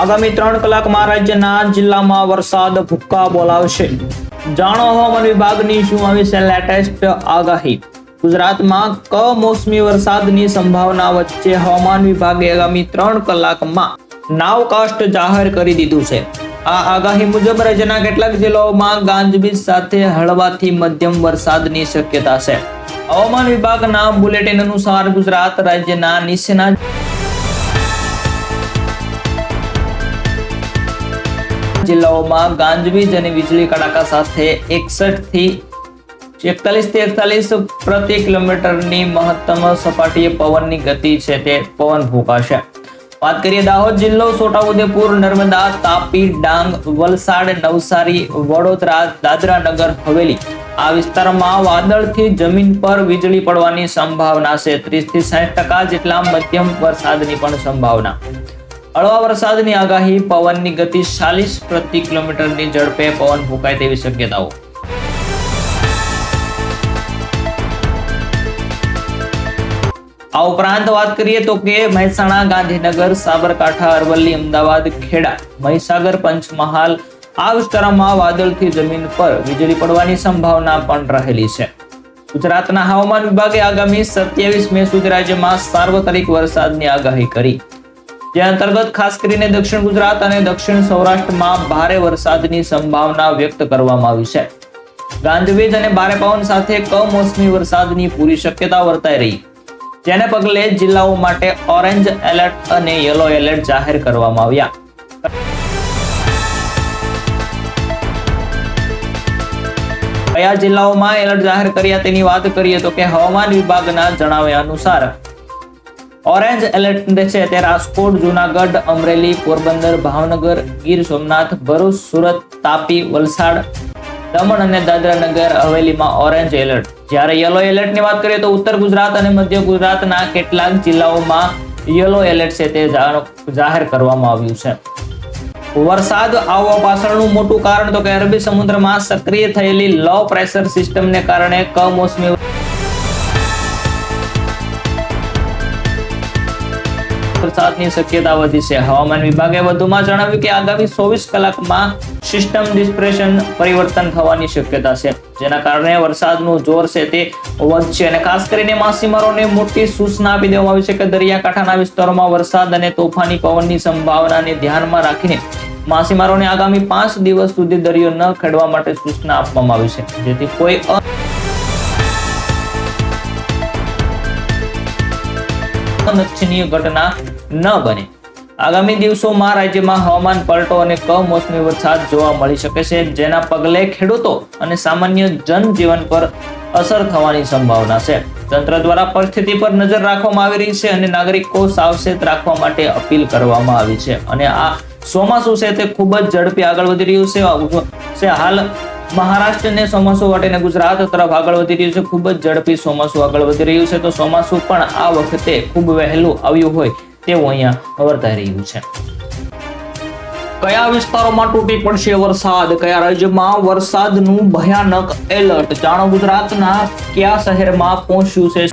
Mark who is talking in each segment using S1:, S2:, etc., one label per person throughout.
S1: આગામી ત્રણ કલાકમાં રાજ્યના જિલ્લામાં વરસાદ ભૂક્કા બોલાવશે. જાણો હવામાન વિભાગની શું આવી છે લેટેસ્ટ આગાહી. ગુજરાતમાં કમોસમી વરસાદની સંભાવના વચ્ચે હવામાન વિભાગે આગામી ત્રણ કલાકમાં નાવકાસ્ટ જાહેર કરી દીધું છે. આ આગાહી મુજબ રાજ્યના કેટલાક જિલ્લાઓમાં ગાંજબીજ સાથે હળવાથી મધ્યમ વરસાદની શક્યતા છે. હવામાન વિભાગના બુલેટિન અનુસાર ગુજરાત રાજ્યના નીચેના જિલ્લાઓમાં ગાંજવીજ અને વીજળી કડાકા સાથે એકસઠથી એકતાલીસ પ્રતિ કિલોમીટરની મહત્તમ સપાટીએ પવનની ગતિ છે તે પવન ફૂંકાશે વાત કરીએ દાહોદ જિલ્લો, છોટાઉદેપુર, નર્મદા, તાપી, ડાંગ, વલસાડ, નવસારી, વડોદરા, દાદરા નગર, હવેલી. આ વિસ્તારમાં વાદળથી જમીન પર વીજળી પડવાની સંભાવના છે. ત્રીસથી સાઠ ટકા જેટલા મધ્યમ વરસાદની પણ સંભાવના. હળવા વરસાદની આગાહી, પવનની ગતિ ચાલીસ પ્રતિ કિલોમીટરની ઝડપે પવન ફૂંકાય તેવી શક્યતાઓ. આ ઉપરાંત વાત કરીએ તો કે મહેસાણા, ગાંધીનગર, સાબરકાંઠા, અરવલ્લી, અમદાવાદ, ખેડા, મહીસાગર, પંચમહાલ આ વિસ્તારોમાં વાદળથી જમીન પર વીજળી પડવાની સંભાવના પણ રહેલી છે. ગુજરાતના હવામાન વિભાગે આગામી સત્યાવીસ મે સુધી રાજ્યમાં સાર્વત્રિક વરસાદની આગાહી કરી. જે અંતર્ગત ખાસ કરીને દક્ષિણ ગુજરાત અને દક્ષિણ સૌરાષ્ટ્રમાં ભારે વરસાદની સંભાવના વ્યક્ત કરવામાં આવી છે. ગાંધીવીજ અને ભારે પવન સાથે કમોસમી વરસાદની પૂરી શક્યતા વર્તાઈ રહી. જેને પગલે જિલ્લાઓ માટે ઓરેન્જ એલર્ટ અને યલો એલર્ટ જાહેર કરવામાં આવ્યા. કયા જિલ્લાઓમાં એલર્ટ જાહેર કર્યા તેની વાત કરીએ તો કે હવામાન વિભાગના જણાવ્યા અનુસાર ઓરેન્જ એલર્ટ છે. તે રાજકોટ, જુનાગઢ, અમરેલી, પોરબંદર, ભાવનગર, ગીર સોમનાથ, ભરૂચ, સુરત, તાપી, વલસાડ, દમણ અને દાદરાનગર હવેલીમાં ઓરેન્જ એલર્ટ જ્યારે યલો એલર્ટની વાત કરીએ તો ઉત્તર ગુજરાત અને મધ્ય ગુજરાતના કેટલાક જિલ્લાઓમાં યલો એલર્ટ છે તે જાહેર કરવામાં આવ્યું છે. વરસાદ આવવા પાછળનું મોટું કારણ તો કે અરબી સમુદ્રમાં સક્રિય થયેલી લો પ્રેશર સિસ્ટમને કારણે કમોસમી વરસાદની શક્યતા વધી છે. હવામાન વિભાગે વધુમાં જણાવ્યું કે આગામી ચોવીસ કલાકમાં સિસ્ટમ ડિસ્પ્રેશન પરિવર્તન થવાની શક્યતા છે. જેના કારણે વરસાદનું જોર છે તે વધશે અને ખાસ કરીને માછીમારોને મોટી સૂચના આપી દેવામાં આવી છે કે દરિયાકાંઠાના વિસ્તારોમાં વરસાદ અને તોફાની પવનની સંભાવનાને ધ્યાનમાં રાખીને માછીમારોને આગામી પાંચ દિવસ સુધી દરિયો ન ખેડવા માટે સૂચના આપવામાં આવી છે. જેથી કોઈ અનિચ્છનીય ઘટના ન બને. આગામી દિવસોમાં રાજ્યમાં હવામાન પલટો અને કમોસમી વરસાદ જોવા મળી શકે છે, જેના પગલે ખેડૂતો અને સામાન્ય જનજીવન પર અસર થવાની સંભાવના છે. તંત્ર દ્વારા પરિસ્થિતિ પર નજર રાખવામાં આવી રહી છે અને નાગરિકો સાવચેત રાખવા માટે અપીલ કરવામાં આવી છે. અને આ ચોમાસું છે તે ખૂબ જ ઝડપી આગળ વધી રહ્યું છે. હાલ મહારાષ્ટ્રને ચોમાસું વાટીને ગુજરાત તરફ આગળ વધી રહ્યું છે. ખૂબ જ ઝડપી ચોમાસું આગળ વધી રહ્યું છે. તો ચોમાસું પણ આ વખતે ખૂબ વહેલું આવ્યું હોય તેવું અહીંયા વર્તાઈ રહ્યું છે. કયા વિસ્તારોમાં તૂટી પડશે વરસાદ? કયા રાજ્યમાં વરસાદનું ભયાનક એલર્ટ? જાણો ગુજરાતના કયા શહેરમાં પહોંચ્યું છે?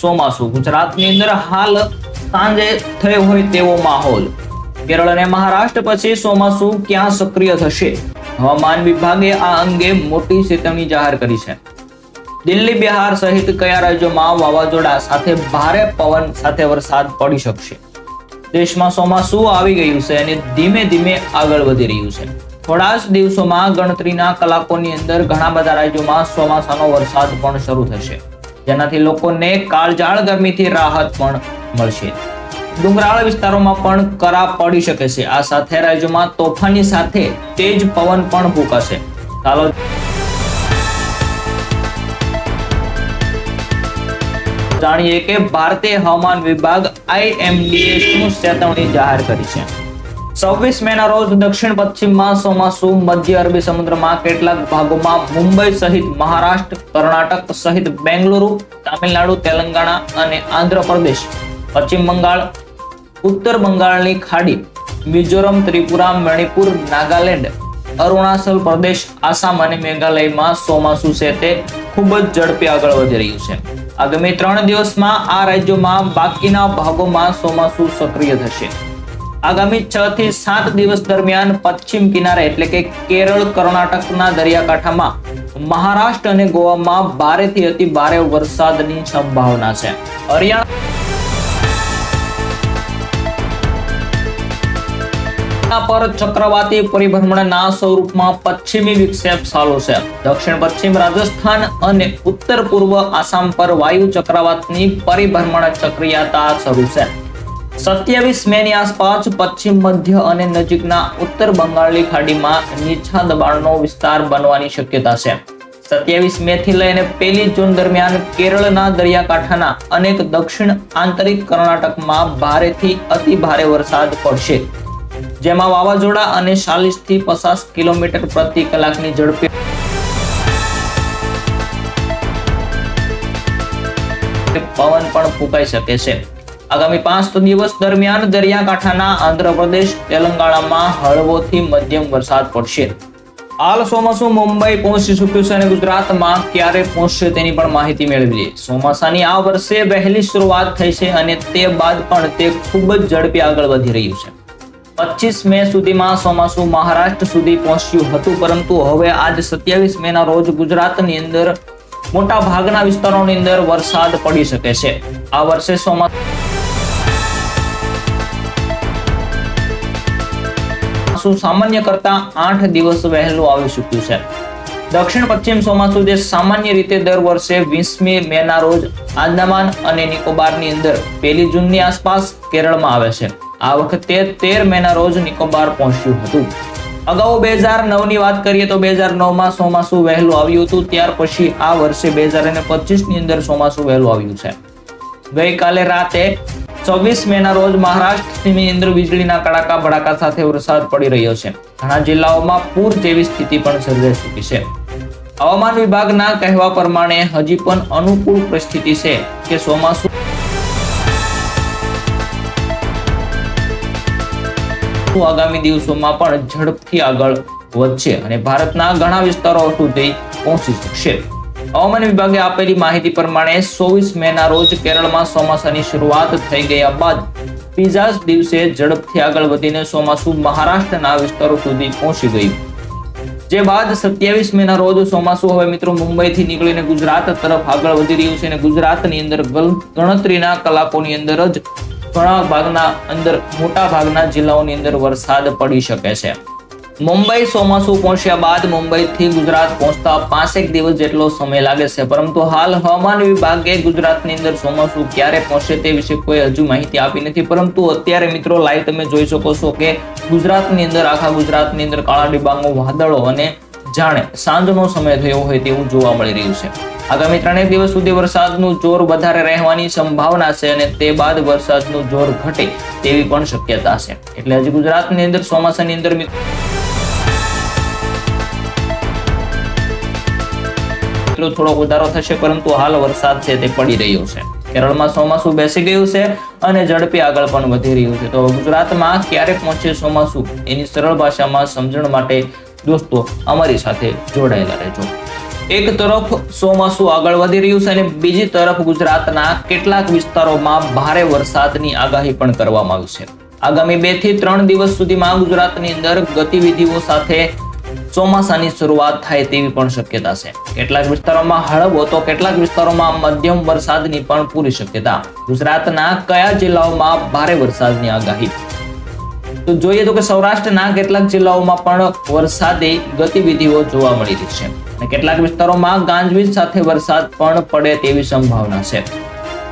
S1: ચોમાસું. ગુજરાતની અંદર હાલ સાંજે થયો હોય તેવો માહોલ. કેરળ અને મહારાષ્ટ્ર પછી ચોમાસું ક્યાં સક્રિય થશે? હવામાન વિભાગે આ અંગે મોટી ચેતવણી જાહેર કરી છે. દિલ્હી, બિહાર સહિત કયા રાજ્યોમાં વાવાઝોડા સાથે ભારે પવન સાથે વરસાદ પડી શકશે? દેશમાં ચોમાસું આવી ગયું છે અને ધીમે ધીમે આગળ વધી રહ્યું છે. થોડા જ દિવસોમાં ગણતરીના કલાકોની અંદર ઘણા બધા રાજ્યોમાં ચોમાસાનો વરસાદ પણ શરૂ થશે. જેનાથી લોકોને કાળજાળ ગરમીથી રાહત પણ મળશે. ડુંગરાળ વિસ્તારોમાં પણ કરા પડી શકે છે. આ સાથે રાજ્યોમાં તોફાની સાથે તેજ પવન પણ ફૂંકાશે. ચાલો જાણીએ કે ભારતીય હવામાન વિભાગ આઈએમડીએ શું ચેતવણી જાહેર કરી છે? છવ્વીસ મે ના રોજ દક્ષિણ પશ્ચિમમાં ચોમાસુ, મધ્ય અરબી સમુદ્રમાં કેટલાક ભાગોમાં મુંબઈ સહિત મહારાષ્ટ્ર, કર્ણાટક સહિત બેંગલુરુ, તામિલનાડુ, તેલંગાણા અને આંધ્રપ્રદેશ, પશ્ચિમ બંગાળ, ઉત્તર બંગાળની ખાડી, મિઝોરમ, ત્રિપુરા, મણિપુર, નાગાલેન્ડ, અરુણાચલ પ્રદેશ, આસામ અને મેઘાલયમાં ચોમાસુ છે તે ખૂબ જ ઝડપી આગળ વધી રહ્યું છે. આગામી ત્રણ દિવસમાં આ રાજ્યોમાં બાકીના ભાગોમાં ચોમાસું સક્રિય થશે. આગામી છ થી સાત દિવસ દરમિયાન પશ્ચિમ કિનારે એટલે કે કેરળ, કર્ણાટકના દરિયાકાંઠામાં, મહારાષ્ટ્ર અને ગોવામાં ભારેથી અતિ ભારે વરસાદની સંભાવના છે. હરિયાણા પર ચક્રવાતી પરિભ્રમણના સ્વરૂપમાં પશ્ચિમી વિક્ષેપ ચાલુ છે. દક્ષિણ, પશ્ચિમ રાજસ્થાન અને ઉત્તર પૂર્વ આસામ પર વાયુ ચક્રવાતની પરિભ્રમણ ચક્રિયતા શરૂ છે. સત્યાવીસ મે ની આસપાસ પશ્ચિમ, મધ્ય અને નજીકના ઉત્તર બંગાળની ખાડીમાં નીચા દબાણનો વિસ્તાર બનવાની શક્યતા છે. સત્યાવીસ મે થી લઈને પહેલી જૂન દરમિયાન કેરળના દરિયાકાંઠાના અનેક દક્ષિણ આંતરિક કર્ણાટકમાં ભારેથી અતિ ભારે વરસાદ પડશે. જેમાં વાવાઝોડા અને ચાલીસથી પચાસ કિલોમીટર પ્રતિ કલાકની ઝડપે પવન પણ ફૂંકાઈ શકે છે. આગામી પાંચ દિવસ દરમિયાન દરિયાકાંઠાના આંધ્રપ્રદેશ, તેલંગાણામાં હળવોથી મધ્યમ વરસાદ પડશે. હાલ ચોમાસું મુંબઈ પહોંચી ચૂક્યું છે અને ગુજરાતમાં ક્યારે પહોંચશે તેની પણ માહિતી મેળવી લઈએ ચોમાસાની આ વર્ષે વહેલી શરૂઆત થઈ છે અને તે બાદ પણ તે ખૂબ જ ઝડપી આગળ વધી રહ્યું છે. પચીસ મે સુધીમાં ચોમાસું મહારાષ્ટ્ર સુધી પહોંચ્યું હતું, પરંતુ હવે આજ સત્યાવીસ મે ના રોજ ગુજરાતની અંદર મોટા ભાગના વિસ્તારોની અંદર વરસાદ પડી શકે છે. આ વર્ષે ચોમાસું સામાન્ય કરતા આઠ દિવસ વહેલું આવી ચૂક્યું છે. દક્ષિણ પશ્ચિમ ચોમાસું જે સામાન્ય રીતે દર વર્ષે વીસમી મે ના રોજ આંદામાન અને નિકોબારની અંદર પહેલી જૂનની આસપાસ કેરળમાં આવે છે. આ વખતે તેર મેના રોજ નિકોબાર પહોંચ્યું હતું. અગાઉ બે હજાર નવની વાત કરીએ તો બે હજાર નવમાં ચોમાસું વહેલું આવ્યું હતું, ત્યાર પછી આ વર્ષે બે હજાર અને પચીસ અંદર ચોમાસું વહેલું આવ્યું છે. ગઈકાલે રાતે છવ્વીસ મેના રોજ મહારાષ્ટ્રની અંદર વીજળીના કડાકા ભડાકા સાથે વરસાદ પડી રહ્યો છે. ઘણા જિલ્લાઓમાં પૂર જેવી સ્થિતિ પણ સર્જાઈ ચૂકી છે. હવામાન વિભાગના કહેવા પ્રમાણે હજી પણ અનુકૂળ પરિસ્થિતિ છે કે ચોમાસું આગામી દિવસોમાં પણ ઝડપથી આગળ વધશે અને ભારતના ઘણા વિસ્તારો સુધી પહોંચી શકશે. હવામાન વિભાગે આપેલી માહિતી પ્રમાણે ચોવીસ મે ના રોજ કેરળમાં ચોમાસાની શરૂઆત થઈ ગયા બાદ બીજા દિવસે ઝડપથી આગળ વધીને ચોમાસું મહારાષ્ટ્રના વિસ્તારો સુધી પહોંચી ગયું. જે બાદ સત્યાવીસ મે ના રોજ ચોમાસું હવે મિત્રો મુંબઈથી નીકળીને ગુજરાત તરફ આગળ વધી રહ્યું છે અને ગુજરાતની અંદર ગણતરીના કલાકોની અંદર જ ઘણા ભાગના અંદર, મોટા ભાગના જિલ્લાઓની અંદર વરસાદ પડી શકે છે. મુંબઈ ચોમાસું પહોંચ્યા બાદ મુંબઈથી ગુજરાત પહોંચતા પાંચેક દિવસ જેટલો સમય લાગે છે. પરંતુ હાલ હવામાન વિભાગે ગુજરાતની અંદર ચોમાસું ક્યારે પહોંચે તે વિશે કોઈ હજુ માહિતી આપી નથી. પરંતુ અત્યારે મિત્રો લાઈવ તમે જોઈ શકો છો કે ગુજરાતની અંદર, આખા ગુજરાતની અંદર કાળા ડિબાંગો, વાદળો અને જાણે સાંજનો સમય થયો હોય તેવું જોવા મળી રહ્યું છે. આગામી ત્રણેક દિવસ સુધી વરસાદનું જોર વધારે રહેવાની સંભાવના છે અને તે બાદ વરસાદનું જોર ઘટે તેવી પણ શક્યતા છે. એટલે હજી ગુજરાતની અંદર ચોમાસાની અંદર મિત્રો થોડો વધારો થશે, પરંતુ હાલ વરસાદ છે તે પડી રહ્યો છે. કેરળમાં ચોમાસું બેસી ગયું છે અને ઝડપી આગળ પણ વધી રહ્યું છે. તો ગુજરાતમાં ક્યારે પહોંચે ચોમાસું? એની સરળ ભાષામાં સમજણ માટે દોસ્તો, અમારી સાથે જોડાયેલા રહેજો. એક તરફ ચોમાસું આગળ વધી રહ્યું છે અને બીજી તરફ ગુજરાતના કેટલાક વિસ્તારોમાં ભારે વરસાદની આગાહી પણ કરવામાં આવી છે. આગામી બેથી ત્રણ દિવસ સુધીમાં ગુજરાતની અંદર ગતિવિધિઓ સાથે ચોમાસાની શરૂઆત થાય તેવી પણ શક્યતા છે. કેટલાક વિસ્તારોમાં હળવો તો કેટલાક વિસ્તારોમાં મધ્યમ વરસાદની પણ પૂરી શક્યતા. ગુજરાતના કયા જિલ્લાઓમાં ભારે વરસાદની આગાહી? તો જોઈએ તો કે સૌરાષ્ટ્રના કેટલાક જિલ્લાઓમાં પણ વરસાદી ગતિવિધિઓ જોવા મળી રહી છે. અને કેટલાક વિસ્તારોમાં ગાંજવીજ સાથે વરસાદ પણ પડે તેવી સંભાવના છે.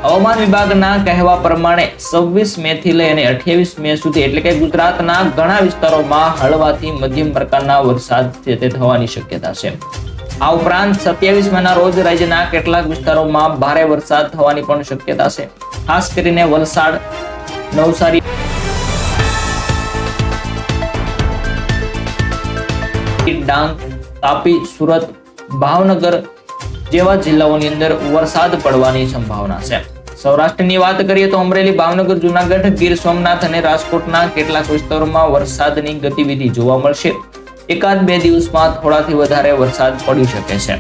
S1: હવામાન વિભાગના કહેવા પ્રમાણે છવ્વીસ મે થી લઈને અઠ્યાવીસ મે સુધી એટલે કે ગુજરાતના ઘણા વિસ્તારોમાં હળવાથી મધ્યમ પ્રકારના વરસાદ થવાની શક્યતા છે. આ ઉપરાંત સત્યાવીસ મેના રોજ રાજ્યના કેટલાક વિસ્તારોમાં ભારે વરસાદ થવાની પણ શક્યતા છે. ખાસ કરીને વલસાડ, નવસારી ડાંગ, તાપી, સુરત, ભાવનગર જેવા જિલ્લાઓની અંદર વરસાદ પડવાની સંભાવના છે. સૌરાષ્ટ્રની વાત કરીએ તો અમરેલી, ભાવનગર, જુનાગઢ, ગીર સોમનાથ અને રાજકોટના કેટલાક વિસ્તારોમાં વરસાદની ગતિવિધિ જોવા મળશે. એકાદ બે દિવસમાં થોડાથી વધારે વરસાદ પડી શકે છે.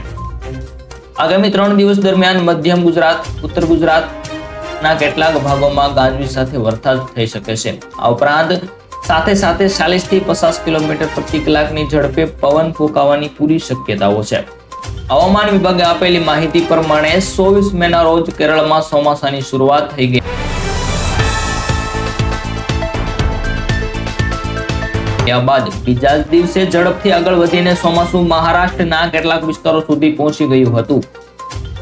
S1: આગામી ત્રણ દિવસ દરમિયાન મધ્યમ ગુજરાત, ઉત્તર ગુજરાતના કેટલાક ભાગોમાં ગાજવીજ સાથે વરસાદ થઈ શકે છે. આ ઉપરાંત સાથે સાથે ચાલીસથી પચાસ કિલોમીટર પ્રતિ કલાકની ઝડપે પવન ફૂંકાવાની પૂરી શક્યતાઓ છે. હવામાન વિભાગે આપેલી માહિતી પ્રમાણે ચોવીસ મેના રોજ કેરળમાં ચોમાસાની શરૂઆત થઈ ગઈ. ત્યારબાદ બીજા દિવસે ઝડપથી આગળ વધીને ચોમાસું મહારાષ્ટ્રના કેટલાક વિસ્તારો સુધી પહોંચી ગયું હતું.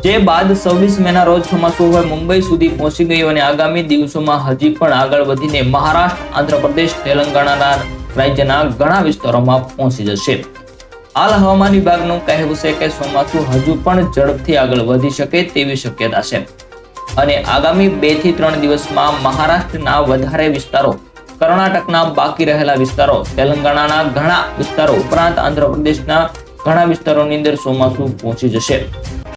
S1: જે બાદ છવ્વીસ મેના રોજ ચોમાસું હવે મુંબઈ સુધી પહોંચી ગયું અને આગામી દિવસોમાં હજી પણ આગળ વધીને મહારાષ્ટ્ર, આંધ્રપ્રદેશ, તેલંગાણાના રાજ્યના ઘણા વિસ્તારોમાં પહોંચી જશે. હાલ હવામાન વિભાગનું કહેવું છે કે ચોમાસું હજુ પણ ઝડપથી આગળ વધી શકે તેવી શક્યતા છે. અને આગામી બેથી ત્રણ દિવસમાં મહારાષ્ટ્રના વધારે વિસ્તારો, કર્ણાટકના બાકી રહેલા વિસ્તારો, તેલંગાણાના ઘણા વિસ્તારો ઉપરાંત આંધ્રપ્રદેશના ઘણા વિસ્તારોની અંદર ચોમાસું પહોંચી જશે.